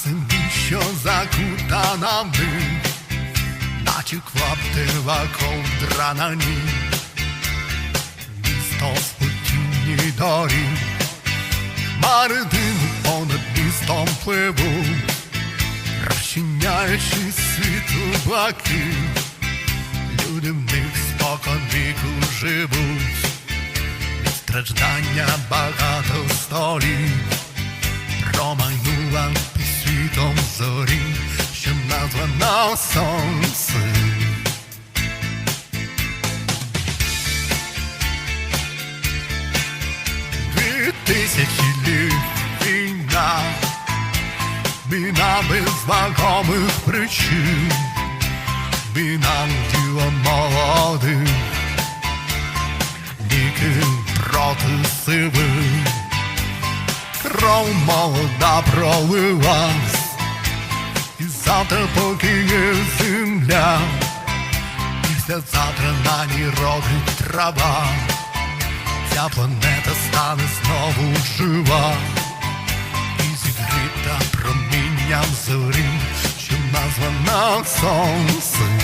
Czasem mi się zakuta na my Na ci kwaptyła kołdra na ni Misto spodzinni dori. Mardym on mistą pływu Rasiniajszy sytu błaki. Ludy mych spokon wieku żywuć Mistrzeczdania bagato stoli. Roma i світом зорі, що названа сонце. Дві тисячі літ війна, війна без вагомих причин, війна діла молодих, віки проти сивих кров молода пролилась, завтра поки є земля, післязавтра на ній родить трава, ця планета стане знову жива, і зігріта промінням зорі, що названа сонцем.